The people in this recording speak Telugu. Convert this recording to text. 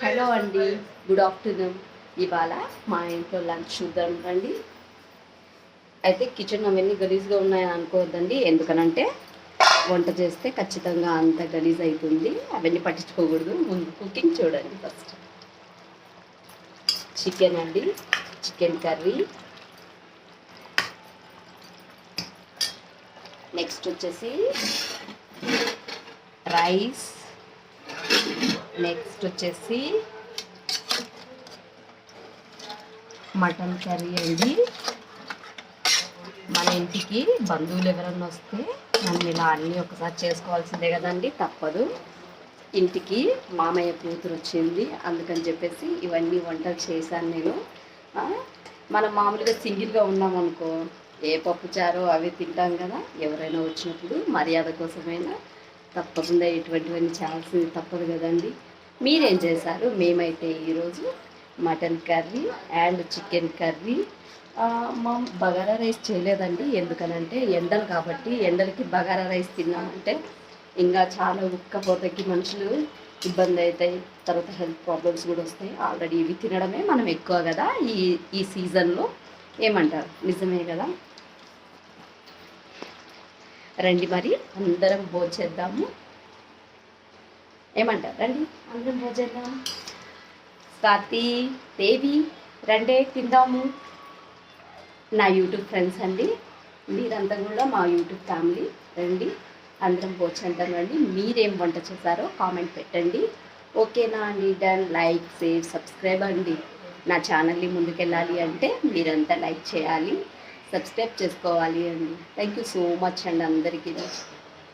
హలో అండి గుడ్ ఆఫ్టర్నూన్. ఇవాళ మా ఇంట్లో లంచ్ చూద్దాం రండి. అయితే కిచెన్ అవన్నీ గలీజ్గా ఉన్నాయని అనుకోవద్దండి. ఎందుకనంటే వంట చేస్తే ఖచ్చితంగా అంత గలీజ్ అవుతుంది అవన్నీ పట్టించుకోకూడదు. ముందు కుకింగ్ చూడండి ఫస్ట్ చికెన్ అండి. చికెన్ కర్రీ నెక్స్ట్ వచ్చేసి రైస్ నెక్స్ట్ వచ్చేసి మటన్ కర్రీ అండి. మన ఇంటికి బంధువులు ఎవరన్నా వస్తే మనం ఇలా అన్నీ ఒకసారి చేసుకోవాల్సిందే కదండి తప్పదు. ఇంటికి మామయ్య కూతురు వచ్చింది అందుకని చెప్పేసి ఇవన్నీ వంటలు చేశాను నేను. మనం మామూలుగా సింగిల్గా ఉన్నామనుకో ఏ పప్పుచారో అవి తింటాం కదా ఎవరైనా వచ్చినప్పుడు మర్యాద కోసమైనా తప్పకుండా ఇటువంటివన్నీ చేయాల్సింది తప్పదు కదండి. మీరేం చేశారు? మేమైతే ఈరోజు mutton curry and chicken curry. మా బగారా రైస్ చేయలేదండి. ఎందుకనంటే ఎండలు కాబట్టి ఎండలకి బగారా రైస్ తిన్నామంటే ఇంకా చాలా ఉక్కపోతకి మనుషులు ఇబ్బంది అవుతాయి తర్వాత హెల్త్ ప్రాబ్లమ్స్ కూడా వస్తాయి. ఆల్రెడీ ఇవి తినడమే మనం ఎక్కువ కదా ఈ ఈ సీజన్లో. ఏమంటారు? నిజమే కదా? రండి మరి అందరం భోజేద్దాము ఏమంటారు? రండి. అందరం భోజేద్దాం స్వాతి దేవి రండే తిందాము. నా యూట్యూబ్ ఫ్రెండ్స్ అండి మీరంతా కూడా మా యూట్యూబ్ ఫ్యామిలీ రండి అందరం భోజనం రండి. మీరేం వంట చేశారో కామెంట్ పెట్టండి. ఓకేనా అండి? డన్. లైక్ షేర్ సబ్స్క్రైబ్ అండి. నా ఛానల్ని ముందుకెళ్ళాలి అంటే మీరంతా లైక్ చేయాలి. సబ్స్క్రైబ్ చేసుకోవాలి అండి. థ్యాంక్ యూ సో మచ్ అండి అందరికీ.